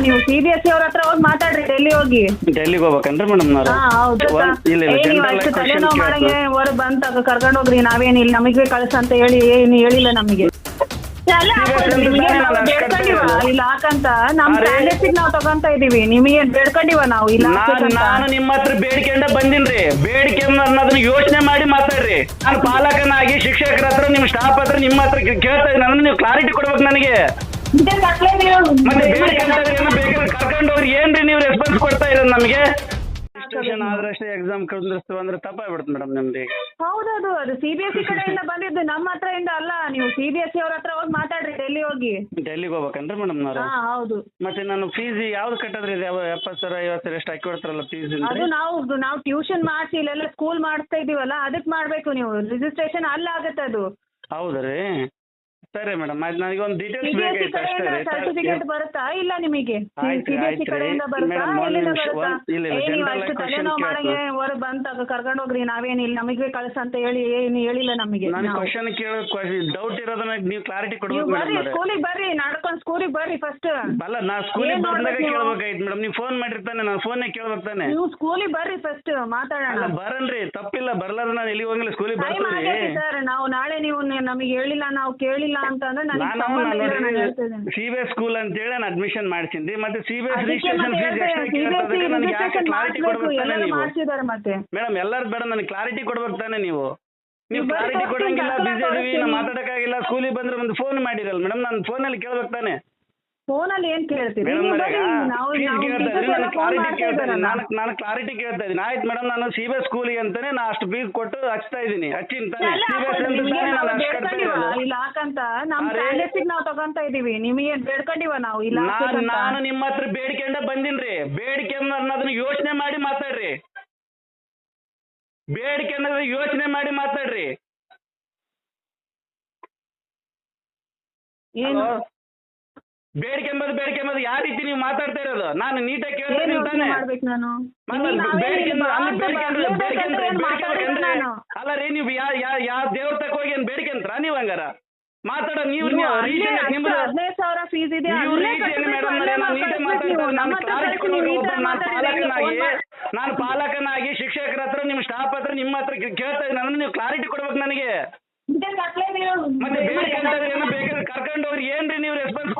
ನೀವು C B S C ಅವ್ರ ಹತ್ರ ಹೋಗಿ ಮಾತಾಡ್ರಿ ಡೆಲ್ಲಿ ಹೋಗಿ. ಡೆಲ್ಲಿಗೆ ಹೋಗ್ಬೇಕಂದ್ರೆ ಮೇಡಮ್ ಹಾ ಹೌದು ಒಂದ್- ಇಲ್ಲ ಇಲ್ಲ ಏ ನೀವು ಜನರಲ್ ಅಷ್ಟು ಕ್ವಶನ್ ತಲೆನೋವು ಮಾಡಂಗೆ ಹೊರಗೆ ಬಂತ ಕರ್ಕೊಂಡು ಹೋಗ್ರಿ ನಾವೇನಿಲ್ಲ ನಮಗೆ ಕಳ್ಸ ಅಂತ ಹೇಳಿ ಏನು ಹೇಳಿಲ್ಲ ನಮಗೆ. ಹಾಕೊಳ್ರಿ, ನಿಮ್ಗೆ ನಾವು ಬೇಡ್ಕೊಂಡಿವ. ಇಲ್ಲ ಹಾಕಂತ ನಮ್ ಅರೆ. ನಾವು ತಗೊಂತ ಇದೀವಿ ನಿಮಗೆ ಬೇಡ್ಕೊಂಡಿವ ನಾವು? ಇಲ್ಲ ನಾನು ಹಾಕ್ಬೇಕಂತ. ನಾನು ನಿಮ್ಮ ಹತ್ರ ಬೇಡಿಕೆಂಡ ಬಂದಿನ್ರಿ. ಬೇಡಿಕೆ ಅನ್ನೋದನ್ನ ಯೋಚನೆ ಮಾಡಿ ಮಾತಾಡ್ರಿ. ನಾನು ಪಾಲಕನಾಗಿ ಶಿಕ್ಷಕರ ಹತ್ರ ನಿಮ್ಮ ಸ್ಟಾಫ್ ಹತ್ರ ನಿಮ್ಮ ಹತ್ರ ಕೇಳ್ತಾ ಇದ್ದೀನಿ ಅಂದ್ರೆ ನೀವು ಕ್ಲಾರಿಟಿ ಕೊಡ್ಬೇಕು ನನಗೆ. ಮತ್ತೆ ಅಂತ ಏನೋ ಬೇಕಾದ್ರೆ ಕರ್ಕೊಂಡು ಹೋಗ್ರಿ ಏನ್ರಿ ನೀವು ರೆಸ್ಪಾನ್ಸ್ ಕೊಡ್ತಾ ಇರೋದು ನಮಗೆ? ರಿಜಿಸ್ಟ್ರೇಷನ್ ಆದ್ರಷ್ಟೇ ಎಕ್ಸಾಮ್ ಕಳಿಸ್ತೀವಿ ಅಂದ್ರೆ ತಪ್ಪಾಗ್ಬಿಡುತ್ತೆ ಮೇಡಮ್ ನಿಮ್ದು ಈಗ. ಹೌದೌದು ಅದು ಸಿ ಬಿ ಎಸ್ ಸಿ ಕಡೆಯಿಂದ ಬಂದಿದ್ದು ನಮ್ಮ ಹತ್ರ ಇಂದ ಅಲ್ಲ. ನೀವು ಸಿ ಬಿ ಎಸ್ ಸಿ ಅವ್ರ ಹತ್ರ ಹೋಗಿ ಮಾತಾಡ್ರಿ ಡೆಲ್ಲಿ ಹೋಗಿ. ಡೆಲ್ಲಿಗೆ ಹೋಗ್ಬೇಕನ್ರಿ ಮೇಡಮ್ ಹಾ ಹೌದು. ಮತ್ತೆ ನಾನು ಫೀಸ್ ಯಾವ್ದು ಕಟ್ಟದ್ರಿ ಇದು? ಯಾವ ಎಪ್ಪತ್ತು ಸಾವಿರ ಐವತ್ತು ಸಾವಿರ ಎಷ್ಟು ಹಾಕಿ ಕೊಡ್ತಾರಲ್ಲ ಫೀಸ್ ಅದು ನಾವು ನಾವು ಟ್ಯೂಷನ್ ಮಾಡಿಸಿ ಇಲ್ಲೆಲ್ಲ ಸ್ಕೂಲ್ ಮಾಡಿಸ್ತಾ ಇದೀವಲ್ಲ ಅದಕ್ಕೆ ಮಾಡಬೇಕು ನೀವು. ರಿಜಿಸ್ಟ್ರೇಷನ್ ಅಲ್ಲ ಆಗುತ್ತೆ ಅದು ಹೌದ್ರಿ? ಸರಿ ಮೇಡಮ್ ಆಯ್ತು. ನನಗೆ ಒಂದು ಡೀಟೇಲ್ಸ್ ಬೇಕಾಗಿತ್ತು ಅಷ್ಟೇ ಕಡೆಯಿಂದ ಸರ್ಟಿಫಿಕೇಟ್ ಬರುತ್ತಾ? ಇಲ್ಲ ನಿಮಗೆ? ಆಯ್ತು, ಸಿ ಬಿ ಆಯ್ತು ರೀ. ಕಡೆಯಿಂದ ಬರುತ್ತಾ? ಮೇಡಮ್, ಒಂದ್ ಎಲ್ಲಿಂದ ನಿಮಿಷ, ಬರುತ್ತಾ? ಒಂದ್- ಇಲ್ಲ, ಇಲ್ಲ, ಏ ನೀವು general ಅಷ್ಟು question ತಲೆನೋವು ಮಾಡಂಗೆ. ಹೊರಗೆ ಬಂತ ಕರ್ಕೊಂಡು ಹೋಗ್ರಿ ನಾವೇನಿಲ್ಲ. ನಮಗೆ ಕಳ್ಸ ಅಂತ ಹೇಳಿ ಏನು ಹೇಳಿಲ್ಲ ನಮಗೆ ನಾನು ನಾವು. ಕ್ವಶನ್ ಕೇಳೋ ಡೌಟ್ ಇರೋದನ್ನ ನೀವು ಕ್ಲಾರಿಟಿ ನೀವು ಕೊಡ್ಬೇಕು ಬರ್ರಿ ಮೇಡಮ್ ಸ್ಕೂಲಿಗೆ ಬರ್ರಿ ನಡ್ಕೊಂಡು ಸ್ಕೂಲಿಗೆ ಬರ್ರಿ ಫಸ್ಟ್ ಅಲ್ಲ ನಾ ಸ್ಕೂಲಿಗೆ ಏನ್ ಬಂದಾಗ ನೀವು? ಕೇಳ್ಬೇಕಾಯ್ತು ಮೇಡಮ್ ನೀವು ಫೋನ್ ಮಾಡಿರ್ತಾನೆ ನಾನು ಫೋನ್ನೇ ಕೇಳ್ಬೇಕು ತಾನೆ. ನೀವು ಸ್ಕೂಲಿಗೆ ಬರ್ರಿ ಫಸ್ಟ್ ಅಲ್ಲ ಮಾತಾಡೋಣ ಬರನ್ರಿ ತಪ್ಪಿಲ್ಲ ಬರ್ಲಾರ ನಾನು ಎಲ್ಲಿ ಹೋಗಿಲ್ಲ ಸ್ಕೂಲಿಗೆ ಟೈಮ್ ಬರ್ತೀನಿ. ಆಗೈತಿ ಸರ್ ನಾವು ನಾಳೆ ನೀವು ನಮಗೆ ಹೇಳಿಲ್ಲ ನಾವು ಕೇಳಿಲ್ಲ ಅಂತಂದ್ರೆ ನನಗೆ ನಾನು ಸಂಬಂಧ ಇಲ್ಲ ನಾನು ಹೇಳ್ತಾ ಇದ್ದೀನಿ. ಸಿ ಬಿ ಎಸ್ ಸ್ಕೂಲ್ ಅಂತೇಳಿ ನಾನು ಅಡ್ಮಿಷನ್ ಮಾಡ್ಸಿದ್ದೆ. ಮತ್ತೆ ಸಿಬಿಎಸ್ ಬಿ ಎಸ್ ಅದಕ್ಕೆ ರಿಜಿಸ್ಟ್ರೇಷನ್ ಮತ್ತೆ ಫೀಸ್ ಎಷ್ಟು CBSE ನನಗೆ ಯಾಕೆ registration ಕ್ಲಾರಿಟಿ ಮಾಡಿಸ್ಬೇಕು. ಕೊಡ್ಬೇಕು ತಾನೆ ಎಲ್ಲರೂ ನೀವು? ಮಾಡ್ಸಿದ್ದಾರೆ ಮತ್ತೆ. ಮೇಡಮ್ ಎಲ್ಲರೂ ಬೇಡ ನನಗೆ ಕ್ಲಾರಿಟಿ ಕೊಡ್ಬೇಕು ತಾನೆ ನೀವು? ನೀವು ನೀವು ಬರೀ ಕ್ಲಾರಿಟಿ ಕೊಡಂಗಿಲ್ಲ ದಾಖಲೆ ಬಿಸಿ ನಾನು ತೋರಿಸ್ತೀನಿ. ನಾವು ಮಾತಾಡಕ್ಕಾಗಿಲ್ಲ ಸ್ಕೂಲಿಗೆ ಬಂದ್ರೆ ಒಂದು ಫೋನ್ ಮಾಡಿರಲ್ಲ ಮೇಡಮ್ ನಾನು ಫೋನಲ್ಲಿ ಕೇಳ್ಬೇಕು ತಾನೆ? ಫೋನಲ್ಲಿ ಏನ್ ಕೇಳ್ತೀರಿ? ಮೇಡಮ್ ನಾನು ನಾನು ಕ್ಲಾರಿಟಿ ಕೇಳ್ತಾ ಇದ್ದೀನಿ. ಆಯ್ತು ಮೇಡಮ್ ನಾನು ಸಿ ಬಿ ಎಸ್ ಸ್ಕೂಲಿಗೆ ಅಂತಾನೆ ನಾ ಅಷ್ಟು ಫೀಸ್ ಕೊಟ್ಟು ಹಚ್ತಾ ಇದ್ದೀನಿ. ಹಚ್ಚಿನ ತಾನೆ ಎಲ್ಲ ಸಿ ಬಿ ಎಸ್ ಅಂತ ನಾನು ಅಷ್ಟು ಕಟ್ತಾ ಬೇಡ್ಕೊಂಡಿವ? ಇರೋದು. ಇಲ್ಲ ಹಾಕಂತ ನಮ್. ಸ್ಟ್ಯಾಂಡರ್ಡ್ಸ್ ನಾವು ತಗೊಂತ ಇದೀವಿ. ನಿಮಗೆ ಬೇಡ್ಕೊಂಡಿವ ನಾವು? ಇಲ್ಲ ನಾನು. ನಾನು ನಿಮ್ಮ ಹತ್ರ ಬೇಡಿಕೆಂಡ ಬಂದಿನ್ರಿ. ಬೇಡಿಕೆ ಅನ್ನೋದನ್ನ ಯೋಚನೆ ಮಾಡಿ ಮಾತಾಡ್ರಿ. ಬೇಡಿಕೆ ಅನ್ನೋದನ್ನ ಯೋಚನೆ ಮಾಡಿ ಮಾತಾಡ್ರಿ. ಏನು? ಹಲೋ? ಬೇಡಿಕೆ ಎಂಬುದು ಬೇಡಿಕೆ ಎಂಬುದು ಯಾವ ರೀತಿ ನೀವು ಮಾತಾಡ್ತಾ ಇರೋದು? ನಾನು ನೀಟಾಗಿ ಕೇಳ್ತೀನಿ ತಾನೆ. ಮಾಡ್ಬೇಕು ನಾನು? ಅಲ್ಲಿ ರೀ ನೀವು ಯಾ ಯಾ ಯಾವ ದೇವ್ರ ತಕ ಹೋಗಿ ಏನ್ ಬೇಡಿಕೆ ಅಂತ್ರ ನೀವು ಹಂಗಾರ? ಮಾತಾಡೋ ನೀವು ಹದಿನೈದು ಸಾವಿರ ಫೀಸ್ ಇದೆ ನಾನು ಹೆಂಗೆ? ಪಾಲಕನಾಗಿ ಶಿಕ್ಷಕರ ಹತ್ರ ನಿಮ್ ಸ್ಟಾಫ್ ಹತ್ರ ನಿಮ್ಮ ಹತ್ರ ಕೇಳ್ತಾ ಇದ್ದೀನಿ ಅಂದ್ರೆ ನೀವು ಕ್ಲಾರಿಟಿ ಕೊಡ್ಬೇಕು ನನಗೆ. ಮತ್ತೆ ಕರ್ಕೊಂಡು ಹೋಗ್ರಿ ಏನ್ರಿ ನೀವು ರೆಸ್ಪಾನ್ಸ್